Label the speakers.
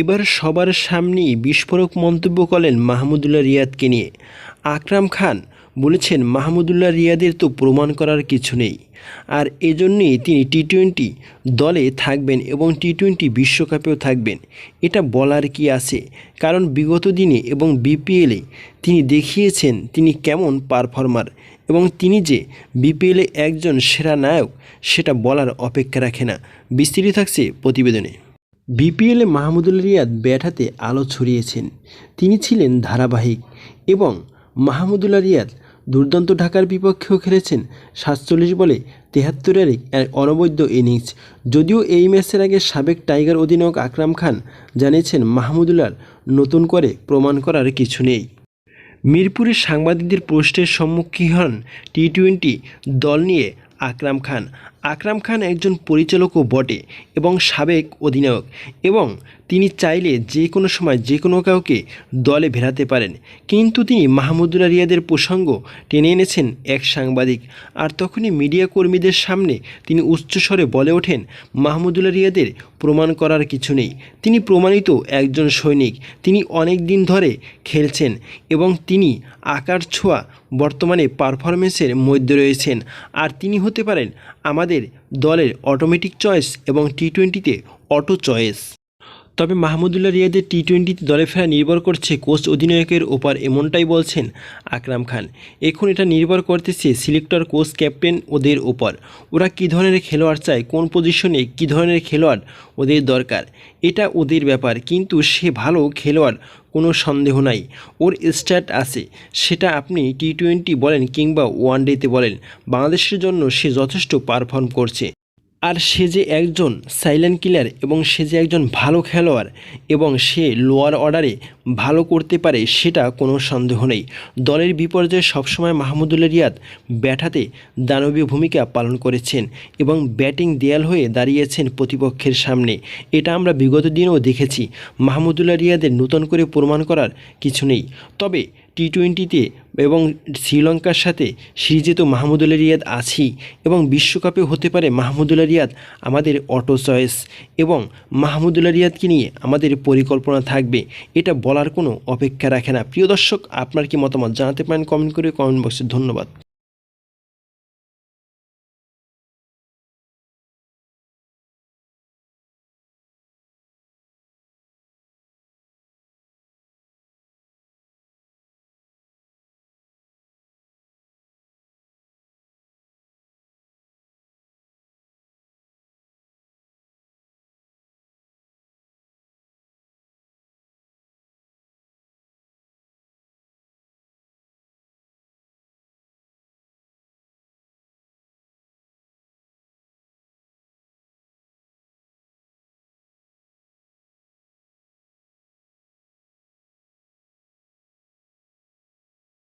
Speaker 1: এবার সবার সামনেই বিস্ফোরক মন্তব্য করলেন মাহমুদুল্লাহ রিয়াদকে নিয়ে। আকরাম খান বলেছেন, মাহমুদুল্লাহ রিয়াদের তো প্রমাণ করার কিছু নেই। আর এজন্যই তিনি টি টোয়েন্টি দলে থাকবেন এবং টি টোয়েন্টি বিশ্বকাপেও থাকবেন। এটা বলার কি আছে? কারণ বিগত দিনে এবং বিপিএলে তিনি দেখিয়েছেন তিনি কেমন পারফর্মার এবং তিনি যে বিপিএলে একজন সেরা নায়ক, সেটা বলার অপেক্ষা রাখে না। বিস্তৃতি থাকছে প্রতিবেদনে। বিপিএলে মাহমুদুল রিয়াদ ব্যাট হাতে আলো ছড়িয়েছেন। তিনি ছিলেন ধারাবাহিক এবং মাহমুদুল্লাহ রিয়াদ দুর্দান্ত ঢাকার বিপক্ষেও খেলেছেন সাতচল্লিশ বলে তেহাত্তরের এক অনবদ্য ইনিংস। যদিও এই ম্যাচের আগে সাবেক টাইগার অধিনায়ক আকরাম খান জানিয়েছেন মাহমুদুল্লাহর নতুন করে প্রমাণ করার কিছু নেই। মিরপুরের সাংবাদিকদের প্রশ্নের সম্মুখীন হন টি টোয়েন্টি দল নিয়ে আকরাম খান। আকরাম খান একজন পরিচালকও বটে এবং সাবেক অধিনায়ক এবং তিনি চাইলে যে কোনো সময় যে কোনো কাউকে দলে ভেড়াতে পারেন। কিন্তু তিনি মাহমুদুল্লাহ রিয়াদের প্রসঙ্গ টেনে এনেছেন এক সাংবাদিক। আর তখনই মিডিয়া কর্মীদের সামনে তিনি উচ্চস্বরে বলে ওঠেন, মাহমুদুল্লাহ রিয়াদের প্রমাণ করার কিছু নেই। তিনি প্রমাণিত একজন সৈনিক। তিনি অনেক দিন ধরে খেলছেন এবং তিনি আকার ছোঁয়া বর্তমানে পারফরমেন্সের মধ্যে রয়েছেন। আর তিনি হতে পারেন আমাদের দলের অটোমেটিক চয়েস এবং টি টোয়েন্টিতে অটো চয়েস তবে মাহমুদুল্লাহ রিয়াদের টি টোয়েন্টিতে দলে ফেরা নির্ভর করছে কোচ অধিনায়কের ওপর এমনটাই বলছেন আকরাম খান। এখন এটা নির্ভর করতেছে সিলেক্টর, কোচ, ক্যাপ্টেন ওদের ওপর। ওরা কী ধরনের খেলোয়াড় চায়, কোন পজিশনে কী ধরনের খেলোয়াড় ওদের দরকার, এটা ওদের ব্যাপার। কিন্তু সে ভালো খেলোয়াড় কোনো সন্দেহ নাই। ওর স্ট্যাট আছে, সেটা আপনি টি টোয়েন্টি বলেন কিংবা ওয়ান ডেতে বলেন, বাংলাদেশের জন্য সে যথেষ্ট পারফর্ম করছে। আর সে যে একজন সাইলেন্ট কিলার এবং সে যে একজন ভালো খেলোয়াড় এবং সে লোয়ার অর্ডারে ভালো করতে পারে সেটা কোনো সন্দেহ নেই। দলের বিপর্যয়ে সবসময় মাহমুদুল্লাহ রিয়াদ ব্যাটাতে দানবীয় ভূমিকা পালন করেছেন এবং ব্যাটিং দেয়াল হয়ে দাঁড়িয়েছেন প্রতিপক্ষের সামনে। এটা আমরা বিগত দিনেও দেখেছি। মাহমুদুল্লাহ রিয়াদের নতুন করে প্রমাণ করার কিছু নেই। তবে টি টোয়েন্টিতে এবং শ্রীলঙ্কার সাথে সিরিজে তো মাহমুদুল্লাহ রিয়াদ আছেই এবং বিশ্বকাপে হতে পারে মাহমুদুল্লাহ রিয়াদ আমাদের অটো চয়েস এবং মাহমুদুল্লাহ রিয়াদকে নিয়ে আমাদের পরিকল্পনা থাকবে। এটা বলার কোনো অপেক্ষা রাখে না। প্রিয় দর্শক, আপনার কি মতামত জানাতে পারেন কমেন্ট করে কমেন্ট বক্সে। ধন্যবাদ।